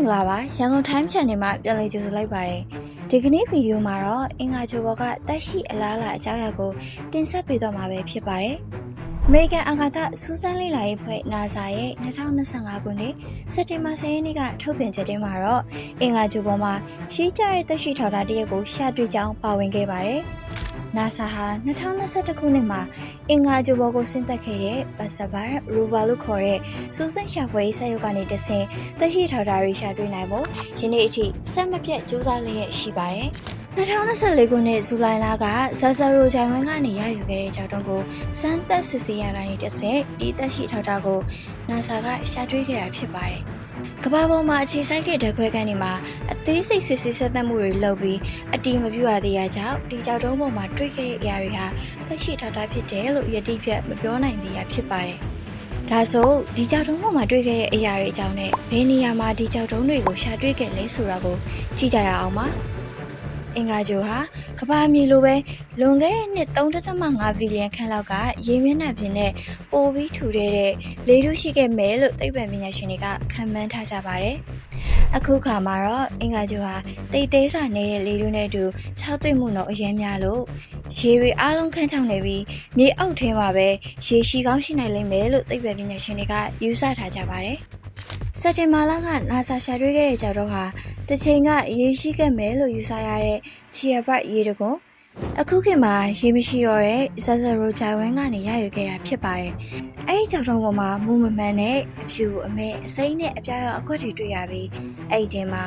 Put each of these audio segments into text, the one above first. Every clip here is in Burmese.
င်္ဂလာပါရန်ကုန် Time Channel မှာပြန်လည်ကြိုဆိုလိုက်ပါတယ်ဒီကနေ့ဗီဒီယိုမှာတော့အင်္ဂါချိုဘောကတက်ရှိအလားအလာအကြောင်းအရာကိုတင်ဆက်ပေးတော့မှာပဲဖြစ်ပါတယ်အမေရိကန်အာကာသစူးစမ်းလေ့လာရေးဖွဲ့ NASA ရဲ့2025ခုနှစ်စက်တင်ဘာ10ရက်နေ့ကထုတ်ပြန်ချက်တင်မှာတော့အင်္ဂါချိုဘောမှာရှိကြတဲ့တက်ရှိထောက်တာတရက်ကိုရှာတွေ့ကြောင်းပါဝင်ခဲ့ပါတယ် NASA ဟာ2021ခုနှစ်မှာအင်္ဂါဂြိုလ်ပေါ်ကိုဆင်းသက်ခဲ့တဲ့ Perseverance rover လို့ခေါ်တဲ့စူးစမ်းရှာဖွေရေးစက်ရုပ်ကနေတဆင့်သက်ရှိထောက်တာတွေရှာတွေ့နိုင်ဖို့ယနေ့အထိစက်မပြတ်ကြိုးစားလျက်ရှိပါတယ်။2024ခုနှစ်ဇူလိုင်လကဇာဇာရိုဂျိုင်ဝမ်ကနေရယူခဲ့တဲ့ကြောက်တုံးကိုစမ်းသက်စစ်ဆေးရကနေတဆင့်ဒီသက်ရှိထောက်တာကို NASA ကရှာတွေ့ခဲ့တာဖြစ်ပါတယ်။ ကမ္ဘာပေါ်မှာအခြေစိုက်တဲ့ဓာတ်ခွဲခန်းတွေမှာအသေးစိတ်စစ်ဆေးဆက်သတ်မှုတွေလုပ်ပြီးအတီးမပြူရသေးရကြောင်းဒီကြောက်တုံးပေါ်မှာတွေ့ခဲ့တဲ့အရာတွေဟာသက်ရှိထောက်တာဖြစ်တယ်လို့ယတိပြတ်မပြောနိုင်သေးတာဖြစ်ပါတယ်။ဒါဆိုဒီကြောက်တုံးပေါ်မှာတွေ့ခဲ့တဲ့အရာတွေအကြောင်းနဲ့ဘယ်နေရာမှာဒီကြောက်တုံးတွေကိုရှာတွေ့ခဲ့လဲဆိုတာကိုကြည့်ကြရအောင်ပါ။ အင်္ဂါဂျိုဟာကမ္ဘာမြေလိုပဲလွန်ခဲ့တဲ့နှစ်3.5ဘီလီယံခန့်လောက်ကရေမျက်နှာပြင်နဲ့ပိုပြီးထူတဲ့လေထုရှိခဲ့မယ်လို့သိပ္ပံပညာရှင်တွေကခန့်မှန်းထားကြပါတယ်။အခုခါမှာတော့အင်္ဂါဂျိုဟာတိတ်သေးစာနေတဲ့လေထုနဲ့အတူခြောက်သွေ့မှုတော့အရင်များလို့ရေတွေအားလုံးခန်းချောင်းနေပြီးမြေအောက်ထဲမှာပဲရေရှိကောင်းရှိနိုင်လိမ့်မယ်လို့သိပ္ပံပညာရှင်တွေကယူဆထားကြပါတယ်။စက်တင်ဘာလက NASA ရှာတွေ့ခဲ့တဲ့ကြောက်တော့ဟာ တစ်ချိန်ကရေရှိခဲ့မယ်လို့ယူဆရတဲ့ချီရဘတ်ရေတကွန်အခုခေတ်မှာရေမရှိတော့တဲ့ဇာဇာရိုဂျိုင်ဝမ်ကနေရယူခဲ့တာဖြစ်ပါတယ်။အဲဒီကြောက်တုံးပေါ်မှာမူမမှန်တဲ့အဖြူအမဲအစိမ့်နဲ့အပြားရောအကွက်တွေတွေ့ရပြီးအဲ့ဒီထဲမှာ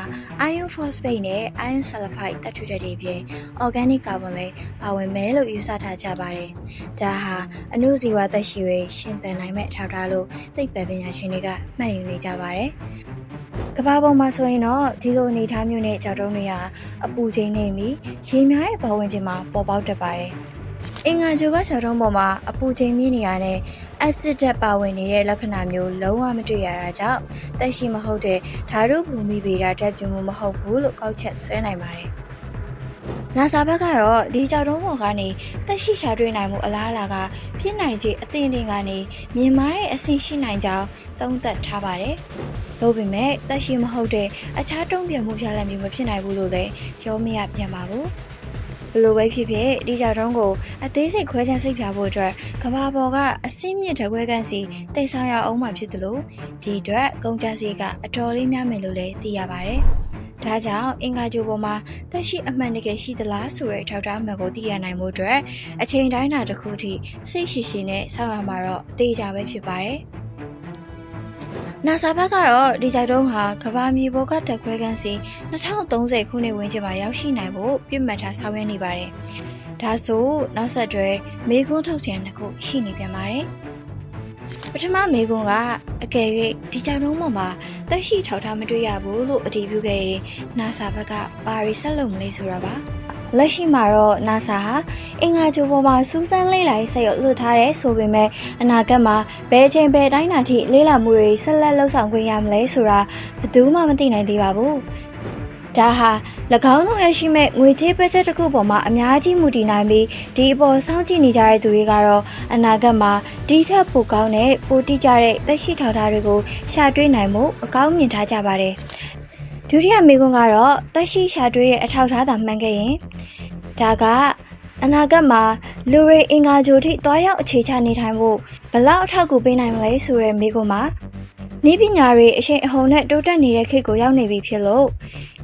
iron phosphate နဲ့ iron sulfide ဓာတ်ထုတွေတွေပြင် organic carbon လည်းပါဝင်မယ်လို့ယူဆထားကြပါတယ်။ဒါဟာအနုဇီဝသက်ရှိတွေရှင်သန်နိုင်မဲ့အထောက်အထားလို့သိပ္ပံပညာရှင်တွေကမှတ်ယူနေကြပါတယ်။ ကဘာပေါ်မှာဆိုရင်တော့ဒီလိုအနေအထားမျိုးနဲ့ကြောက်တုံးတွေဟာအပူချိန်နေပြီးရေများတဲ့ဘဝဝင်ချင်းမှာပေါ်ပေါက်တတ်ပါတယ်။အင်္ဂါဂျိုကကြောက်တုံးပေါ်မှာအပူချိန်မြင့်နေရတဲ့ acid ဓာတ်ပါဝင်နေတဲ့လက္ခဏာမျိုးလုံးဝမတွေ့ရတာကြောင့်တက်ရှိမဟုတ်တဲ့ဓာတုဘူမိဗေဒဓာတ်ပြုမှုမဟုတ်ဘူးလို့ကောက်ချက်ဆွဲနိုင်ပါတယ်။ NASA ဘက်ကတော့ဒီကြောက်တုံးပေါ်ကနေတက်ရှိရှာတွေ့နိုင်မှုအလားအလာကဖြစ်နိုင်ခြေအသင့်အတင်ကနေမြင်မာတဲ့အဆင့်ရှိနိုင်ကြောင်းသုံးသပ်ထားပါတယ်။သို့ပေမဲ့တက်ရှိမဟုတ်တဲ့အခြားတုံ့ပြန်မှုရလဒ်မျိုးမဖြစ်နိုင်ဘူးလို့လည်းပြောမရပြန်ပါဘူး။ဘလို့ပဲဖြစ်ဖြစ်ဒီကြောက်တုံးကိုအသေးစိတ်ခွဲခြမ်းစိတ်ဖြာဖို့အတွက်ကဘာပေါ်ကအစင်းမြင့်တခွဲကန်စီတိတ်ဆောင်ရအောင်မှဖြစ်တယ်လို့ဒီအတွက်ကုန်ကြစီကအတော်လေးများမယ်လို့လည်းသိရပါတယ်။ဒါကြောင့်အင်္ဂါဂျိုပေါ်မှာတက်ရှိအမှန်တကယ်ရှိသလားဆိုတဲ့ထောက်ထားမှန်ကိုသိရနိုင်မှုအတွက်အချိန်တိုင်းတာတစ်ခုထိစိတ်ရှိရှိနဲ့စောင့်ရမှာတော့အသေးချာပဲဖြစ်ပါတယ်။ NASA ဘက်ကတော့ဒီကြိုက်တုံးဟာကဘာမြေပေါ်ကတက်ခွဲခန်းစီ2030ခုနှစ်ဝန်းကျင်မှာရောက်ရှိနိုင်ဖို့ပြစ်မှတ်ထားဆောင်ရွက်နေပါတယ်။ဒါဆိုနောက်ဆက်တွဲမေကွန်းထုတ်ချင်တစ်ခုရှိနေပြန်ပါတယ်။ပထမမေကွန်းကအကယ်၍ဒီကြိုက်တုံးပေါ်မှာတက်ရှိထောက်ထားမတွေ့ရဘူးလို့အတည်ပြုခဲ့ရင် NASA ဘက်ကဘာရီဆက်လုပ်မလဲဆိုတာပါ။ လက်ရှိမှာတော့ NASA ဟာအင်္ဂါဂြိုလ်ပေါ်မှာစူးစမ်းလေ့လာရေးစက်ရုပ်လွှတ်ထားတဲ့ဆိုပေမဲ့အနာဂတ်မှာဘယ်ချိန်ဘယ်တိုင်းတာထိလေ့လာမှုတွေဆက်လက်လှုပ်ဆောင်ခွင့်ရမလဲဆိုတာဘယ်သူမှမသိနိုင်သေးပါဘူး။ဒါဟာ၎င်းတို့ရရှိမဲ့ငွေကြေးဘတ်ဂျက်တစ်ခုပေါ်မှာအများကြီးမူတည်နိုင်ပြီးဒီအပေါ်စောင့်ကြည့်နေကြတဲ့သူတွေကတော့အနာဂတ်မှာဒီထက်ပိုကောင်းတဲ့ပိုတိကျတဲ့သက်ရှိထောက်ထားတွေကိုရှာတွေ့နိုင်မှုအကောင်းမြင်ထားကြပါတယ်။ ဒုတိယမိကွန်းကတော့တက်ရှိရှာတွေ့ရဲ့အထောက်ထားသာမှန်ခဲ့ရင်ဒါကအနာဂတ်မှာလူတွေအင်္ဂါဂျိုထိတွားရောက်အခြေချနေထိုင်ဖို့ဘလောက်အထောက်အကူပေးနိုင်မလဲဆိုတဲ့မိကွန်းမှာ ဤပညာတွေအရှိန်အဟုန်နဲ့တိုးတက်နေတဲ့ခေတ်ကိုရောက်နေပြီဖြစ်လို့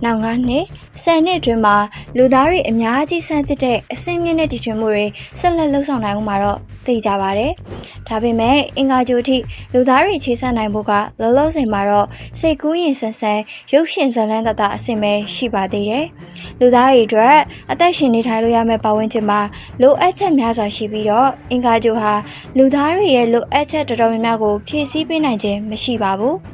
နောက်9နှစ်10နှစ်အတွင်းမှာလူသားတွေအများကြီးစမ်းသစ်တဲ့အဆင့်မြင့်တဲ့တည်ထွင်မှုတွေဆက်လက်လှုပ်ဆောင်နိုင်မှုမှာတော့သိကြပါတယ်။ဒါပေမဲ့အင်္ဂါဂျိုထိလူသားတွေခြေဆက်နိုင်ဖို့ကလောလောဆယ်မှာတော့စိတ်ကူးရင်ဆန်ဆန်ရုပ်ရှင်ဇာတ်လမ်းတတအဆင့်ပဲရှိပါသေးတယ်။လူသားတွေအတွက်အသက်ရှင်နေထိုင်လို့ရမယ့်ပတ်ဝန်းကျင်မှာလိုအပ်ချက်များစွာရှိပြီးတော့အင်္ဂါဂျိုဟာလူသားတွေရဲ့လိုအပ်ချက်တော်တော်များများကိုဖြည့်ဆည်းပေးနိုင်ခြင်းမရှိပါဘူး။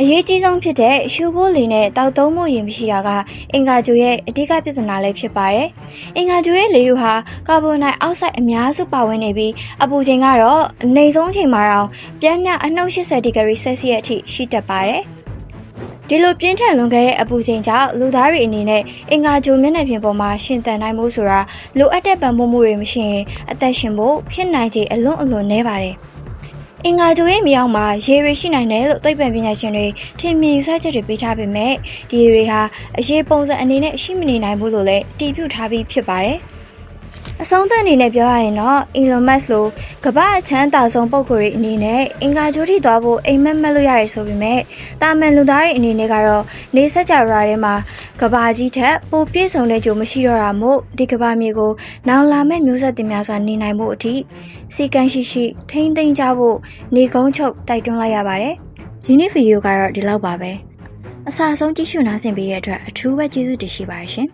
အရေးကြီးဆုံးဖြစ်တဲ့ရှူဖို့လေနဲ့တောက်သုံးမှုရင်မရှိတာကအင်္ဂါဂျိုရဲ့အဓိကပြဿနာလည်းဖြစ်ပါတယ်။အင်္ဂါဂျိုရဲ့လေယူဟာကာဗွန်ဒိုင်အောက်ဆိုက်အများစုပါဝင်နေပြီးအပူချိန်ကတော့အနေဆုံးအချိန်မှာတော့ပြင်းပြအနှုတ်80ဒီဂရီဆယ်စီယပ်အထိရှိတတ်ပါတယ်။ဒီလိုပြင်းထန်လွန်ခဲ့တဲ့အပူချိန်ကြောင့်လူသားတွေအနေနဲ့အင်္ဂါဂျိုမျက်နှာပြင်ပေါ်မှာရှင်သန်နိုင်မှုဆိုတာလိုအပ်တဲ့ပံ့ပိုးမှုတွေမရှိရင်အသက်ရှင်ဖို့ဖြစ်နိုင်ခြေအလွန်အလွန်နည်းပါတယ်။ အင်္ဂါဂျိုရဲ့မြောက်မှာရေတွေရှိနိုင်တယ်လို့သိပ္ပံပညာရှင်တွေထင်မြင်ယူဆချက်တွေပေးထားပေမဲ့ဒီရေတွေဟာအရေးပုံစံအနေနဲ့ရှိမနေနိုင်ဘူးလို့လည်းတည်ပြုထားပြီးဖြစ်ပါတယ်။ အဆုံးသတ်အနေနဲ့ပြောရရင်တော့ Elon Musk လိုကမ္ဘာအချမ်းသာဆုံးပုဂ္ဂိုလ်တွေအနေနဲ့အင်္ဂါဂျိုထိသွားဖို့အိမ်မက်မက်လို့ရတယ်ဆိုပေမဲ့တာမန်လူသားတွေအနေနဲ့ကတော့နေဆက်ကြရာထဲမှာကမ္ဘာကြီးထက်ပိုပြည့်စုံတဲ့ကြိုမရှိတော့တာမို့ဒီကမ္ဘာမြေကိုနောင်လာမဲ့မျိုးဆက်တင်များစွာနေနိုင်ဖို့အထိစီကံရှိရှိထိမ့်သိမ်းကြဖို့နေကုန်းချုပ်တိုက်တွန်းလိုက်ရပါတယ်ဒီနေ့ဗီဒီယိုကတော့ဒီလောက်ပါပဲအစားဆုံးကြည့်ရှုနားဆင်ပေးတဲ့အတွက်အထူးပဲကျေးဇူးတင်ရှိပါတယ်ရှင်